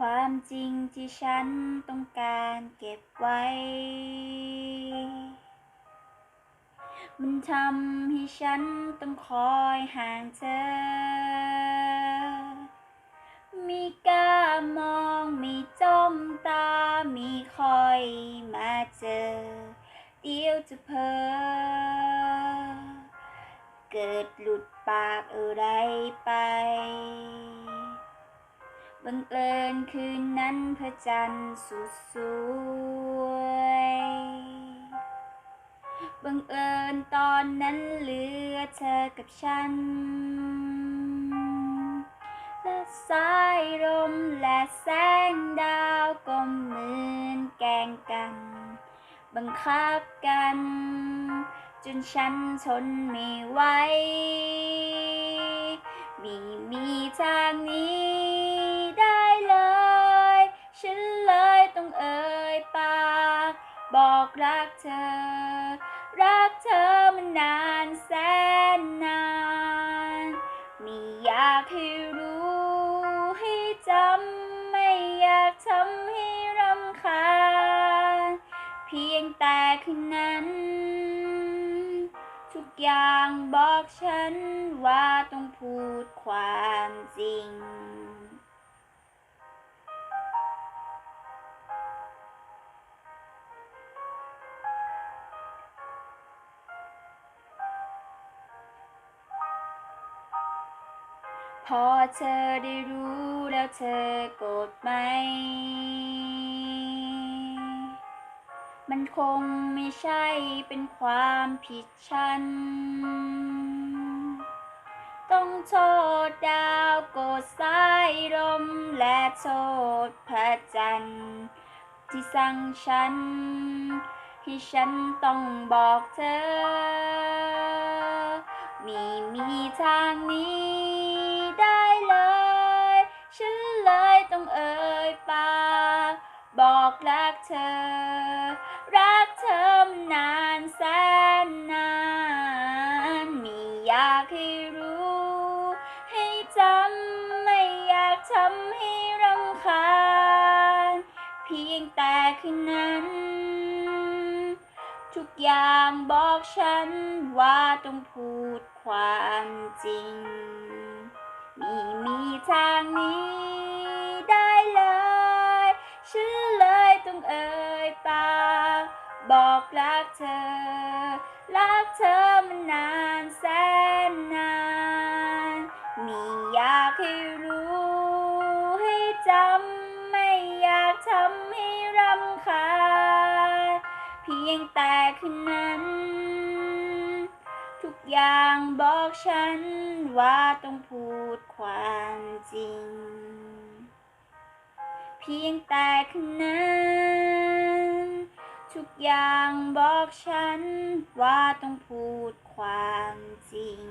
ความจริงที่ฉันต้องการเก็บไว้ มันทำให้ฉันต้องคอยห่างเธอ มีกล้ามองมีจ้องตา มีคอยมาเจอ เดี๋ยวจะเพอเกิดหลุดปากอะไรไป บังเอิญคืนนั้นพระจันทร์สุดสวยบังเอิญตอนนั้นเหลือเธอกับฉัน และสายลมและแสงดาวก็เหมือนแกงกัน บังคับกัน จนฉันทนไม่ไหวไม่มีทางนี้ บอกรักเธอ รักเธอมานานแสนนานไม่อยากให้รู้ให้จำไม่อยากทำให้รำคาญเพียงแต่คืนนั้น ทุกอย่างบอกฉันว่าต้องพูดความจริง พอเธอได้รู้แล้วเธอโกรธไหม มันคงไม่ใช่เป็นความผิดฉัน ต้องโทษดาวโกรธสายลมและโทษพระจันทร์ที่สั่งฉันให้ฉันต้องบอกเธอ มีมีทางนี้ บอกรักเธอ รักเธอมานานแสนนานม่อยากให้รู้ ให้จำไม่อยากทำให้รำคาญ เพียงแต่คืนนั้น ทุกอย่างบอกฉันว่าต้องพูดความจริง มีมีทางนี้ บอกรักเธอ รักเธอมานานแสนนานม่อยากให้รู้ให้จำ ไม่อยากทำให้รำคาญ เพียงแต่คืนนั้น ทุกอย่างบอกฉันว่าต้องพูดความจริง เพียงแต่คืนนั้น ย่างบอกฉันว่าต้องพูดความจริง